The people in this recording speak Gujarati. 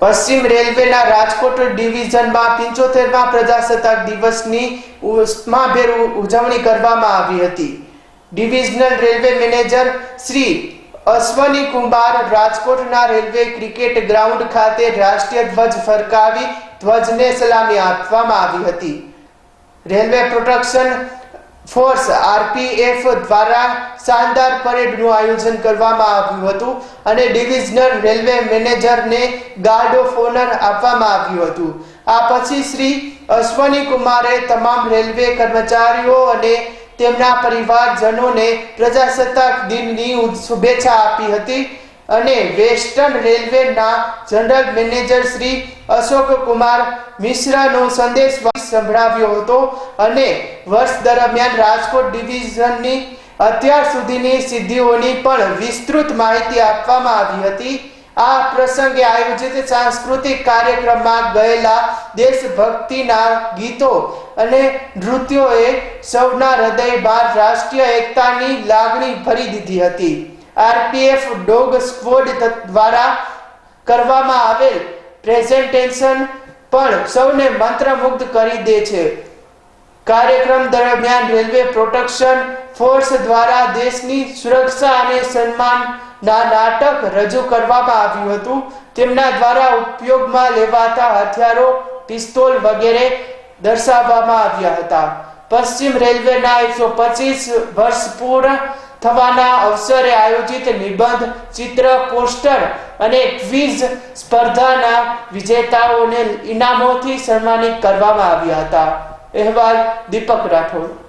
પશ્ચિમ રેલવેના રાજકોટ ડિવિઝનમાં પિંચોતેરમાં પ્રજાસત્તાક દિવસની ઉષ્માભેર ઉજવણી કરવામાં આવી હતી. Divisional railway manager Shri Ashwani Kumar રાજકોટના રેલવે ક્રિકેટ ગ્રાઉન્ડ ખાતે રાષ્ટ્રીય ધ્વજ ફરકાવી ધ્વજને સલામી આપવામાં આવી હતી. રેલવે પ્રોટેક્શન ફોર્સ આરપીએફ દ્વારા શાનદાર પરેડનું આયોજન કરવામાં આવ્યું હતું અને ડિવિઝનલ રેલવે મેનેજરને ગાર્ડ ઓફ ઓનર આપવામાં આવ્યું હતું. આ પછી શ્રી અશ્વની કુમારે તમામ રેલવે કર્મચારીઓ અને તેમના પરિવારજનોને પ્રજાસત્તાક દિનની શુભેચ્છા આપી હતી. અને વેસ્ટર્ન રેલવેના જનરલ મેનેજર શ્રી અશોક કુમાર મિશ્રાનો સંદેશ સંભળાવ્યો હતો અને વર્ષ દરમિયાન રાજકોટ ડિવિઝનની અત્યાર સુધીની સિદ્ધિઓની પણ વિસ્તૃત માહિતી આપવામાં આવી હતી. આ પ્રસંગે આયોજિત સાંસ્કૃતિક કાર્યક્રમમાં ગયેલા દેશભક્તિના ગીતો અને નૃત્યોએ સૌના હૃદય બાદ રાષ્ટ્રીય એકતાની લાગણી ભરી દીધી હતી. આરપીએફ ડોગ સ્ક્વોડ દ્વારા કરવામાં આવેલ પ્રેઝન્ટેશન પણ સૌને મંત્રમુગ્ધ કરી દે છે. કાર્યક્રમ દરમિયાન રેલવે પ્રોટેક્શન ફોર્સ દ્વારા દેશની સુરક્ષા અને સન્માનના નાટક રજૂ કરવામાં આવ્યું હતું. તેમના દ્વારા ઉપયોગમાં લેવાતા હથિયારો, પિસ્તોલ વગેરે દર્શાવવામાં આવ્યા હતા. પશ્ચિમ રેલવેના એકસો પચીસ વર્ષ પૂર્ણ થવાના અવસરે આયોજિત નિબંધ, ચિત્ર, પોસ્ટર અને ક્વિઝ સ્પર્ધાના વિજેતાઓને ઇનામોથી સન્માનિત કરવામાં આવ્યા હતા. અહેવાલ દીપક રાઠોડ.